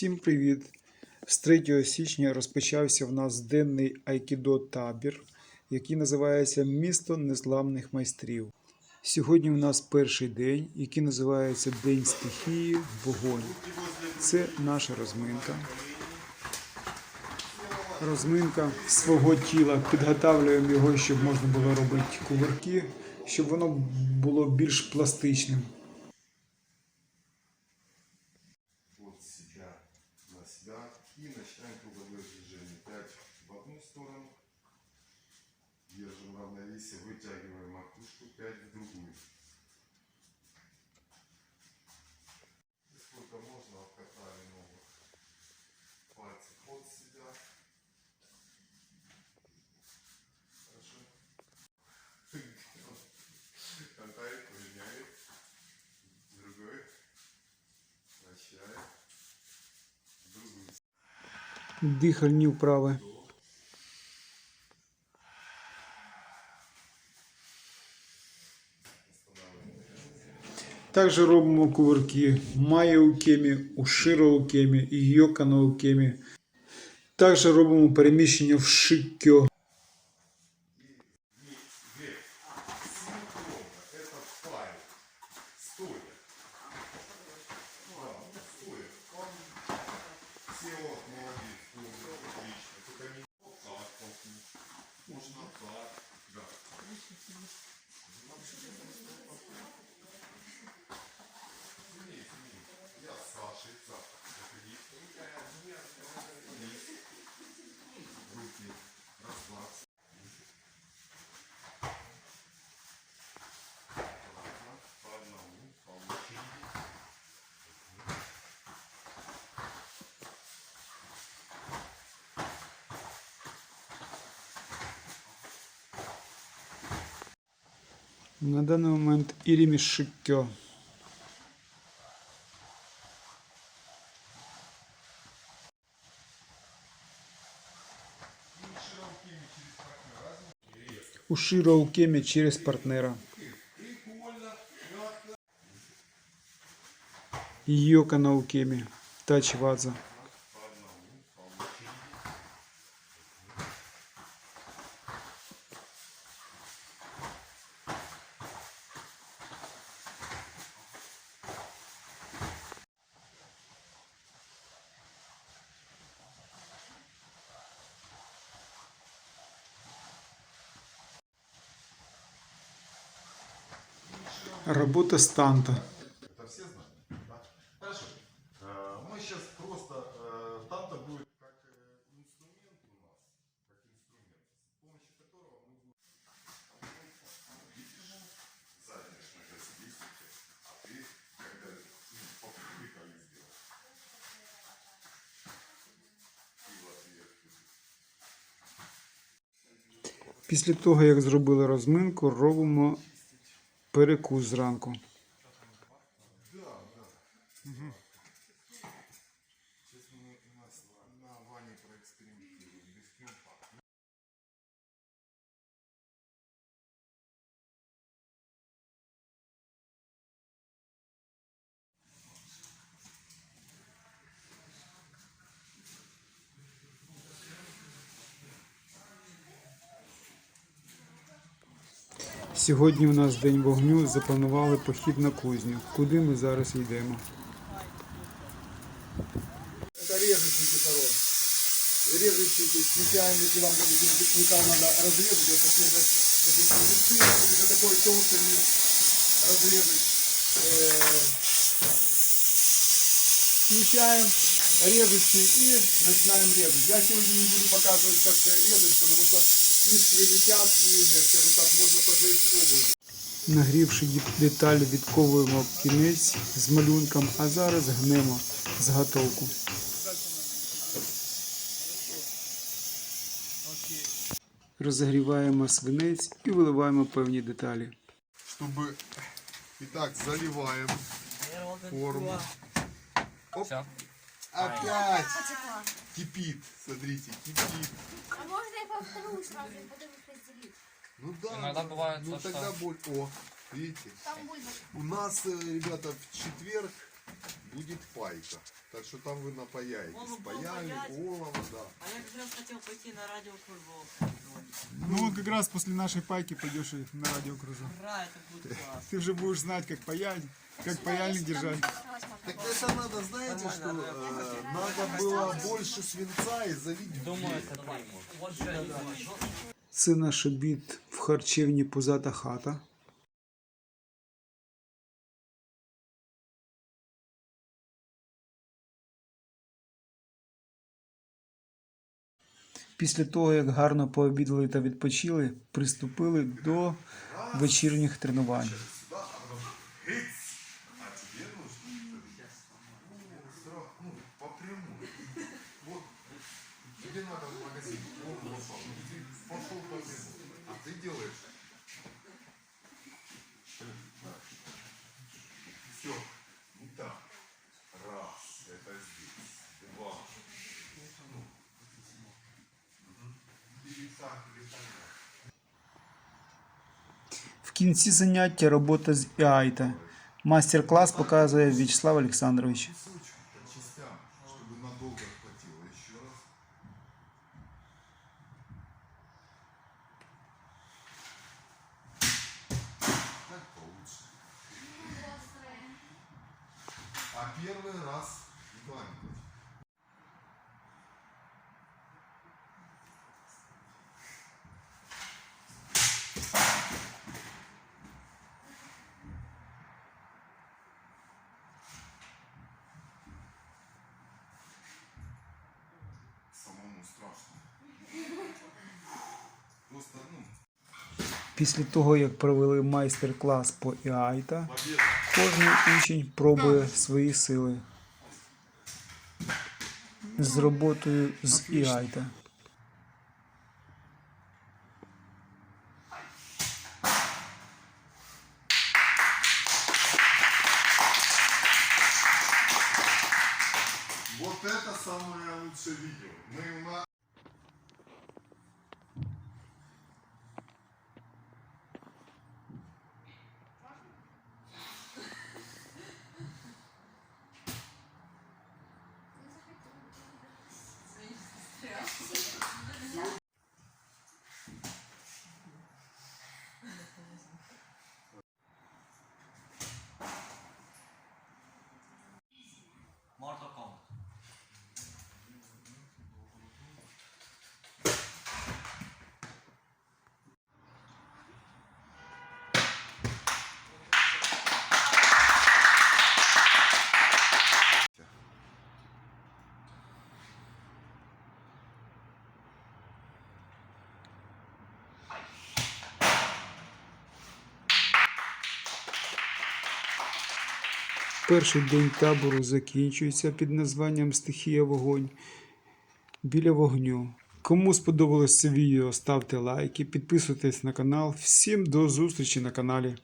Всім привіт! З 3 січня розпочався в нас денний айкідо табір, який називається Місто незламних майстрів. Сьогодні в нас перший день, який називається День стихії вогонь. Це наша розминка. Розминка свого тіла. Підготавлюємо його, щоб можна було робити кувырки, щоб воно було більш пластичним. И начинаем круговое движение. 5 в одну сторону, держим равновесие, вытягиваем макушку, 5 в другую. Дихальні вправи. Також робимо кувырки майя-укемі, уширо-укемі і йокано-укемі. Також робимо переміщення в шиккьо. Можно так. На даний момент Ірімі шиккьо. Уширо-укемі через партнера. Йокано-укемі. Тач-вадза. Работа станта. Это все знают? Да? Хорошо. Э, Мы сейчас просто... э, Танта будет как э, инструмент у нас. Как инструмент. С помощью которого мы будем... Видишь? Сзади на красивейший А ты, когда ну, попытали сделать. И в ответ. Після того, як зробили розминку, робимо перекус зранку. Сейчас мы у нас на Ване проэкспериментируем. Рискнем так. Сьогодні у нас день вогню. Запланували похід на кузню. Куди ми зараз йдемо? Это режущий кислород. Режущий, то есть включаем, если вам будет металл надо разрезать, это свежо, допустим, листы, это такой толстый лист разрезать. Э, Включаем режущий и начинаем резать. Я сегодня не буду показывать, как резать, потому что искры летят и, скажем так, можно поджечь обувь. Нагрівши деталь, відковуємо кінець з малюнком, а зараз гнемо заготовку. Розігріваємо свинець і виливаємо певні деталі. Чтобы... Итак, заливаем форму. Оп. Опять кипит. Смотрите, кипит. А можно я повторю сразу и потом их разделить? Ну да. Иногда ну, бывает Ну то, что- тогда боль. О, видите? Там бульба. У нас, э, ребята, в четверг будет пайка. Так что там вы напаяетесь. Олов Паяли, паять. олово, да. А я как раз хотел пойти на радиокружок. Ну вот как раз после нашей пайки пойдешь и на радиокружок. Ура, это будет класс. Ты уже будешь знать, как паять, как паяльник держать. Так это надо, знаете, что э, надо было больше свинца и залить Думаю, это приму. Вот же Це наш обід в харчевні Пузата хата. Після того, як гарно пообідали та відпочили, приступили до вечірніх тренувань. тебе надо в магазин, он пошел, ты пошел по прямой, а ты делаешь. Все, не так. Раз, это здесь. Два. Ну, мгм. Или так, или так. В кінці заняття робота з ІАЙТа. Мастер-клас показує В'ячеслав Олександрович. Первый раз Николай Николаевич, самому страшно. Просто, ну, Після того, як провели майстер-клас по ІАЙТа, кожен учень пробує свої сили з роботою з ІАЙТа. вот это самое лучшее видео. Мы у нас Перший день табору закінчується під названням Стихія вогонь біля вогню. Кому сподобалось це відео, ставте лайки, підписуйтесь на канал. Всім до зустрічі на каналі.